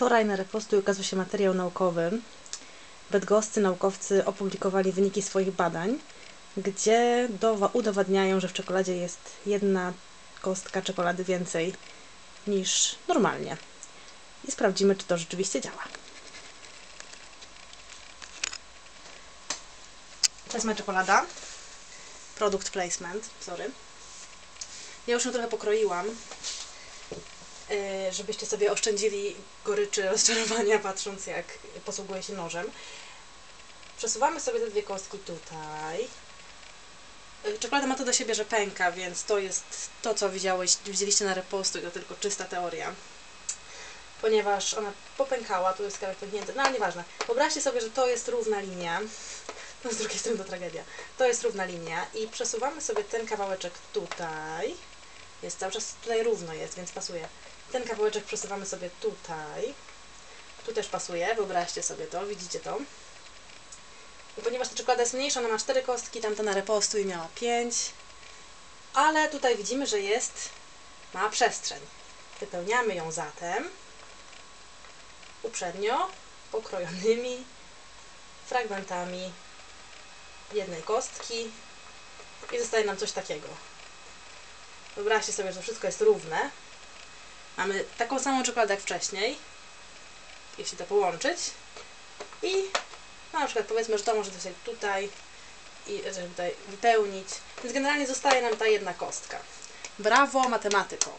Wczoraj na repostu ukazał się materiał naukowy. Bydgoscy naukowcy opublikowali wyniki swoich badań, gdzie dowa- udowadniają, że w czekoladzie jest jedna kostka czekolady więcej niż normalnie. I sprawdzimy, czy to rzeczywiście działa. To jest moja czekolada. Product placement, sorry. Ja już ją trochę pokroiłam, żebyście sobie oszczędzili goryczy rozczarowania, patrząc jak posługuję się nożem. Przesuwamy sobie te dwie kostki tutaj. Yy, Czekolada ma to do siebie, że pęka, więc to jest to, co widziałeś, widzieliście na repostu i to tylko czysta teoria. Ponieważ ona popękała, tu jest kawałek pęknięty, no ale nieważne. Wyobraźcie sobie, że to jest równa linia. No z drugiej strony to tragedia. To jest równa linia i przesuwamy sobie ten kawałeczek tutaj. Jest cały czas tutaj równo jest, więc pasuje. Ten kawałeczek przesuwamy sobie tutaj. Tu też pasuje, wyobraźcie sobie to, widzicie to. I ponieważ ta czekolada jest mniejsza, ona ma 4 kostki, tamta na repostu i miała 5. Ale tutaj widzimy, że jest, ma przestrzeń. Wypełniamy ją zatem uprzednio pokrojonymi fragmentami jednej kostki i zostaje nam coś takiego. Wyobraźcie sobie, że wszystko jest równe. Mamy taką samą czekoladę jak wcześniej, jeśli to połączyć. I no, na przykład powiedzmy, że to może sobie tutaj i żeby tutaj wypełnić. Więc generalnie zostaje nam ta jedna kostka. Brawo, matematyko!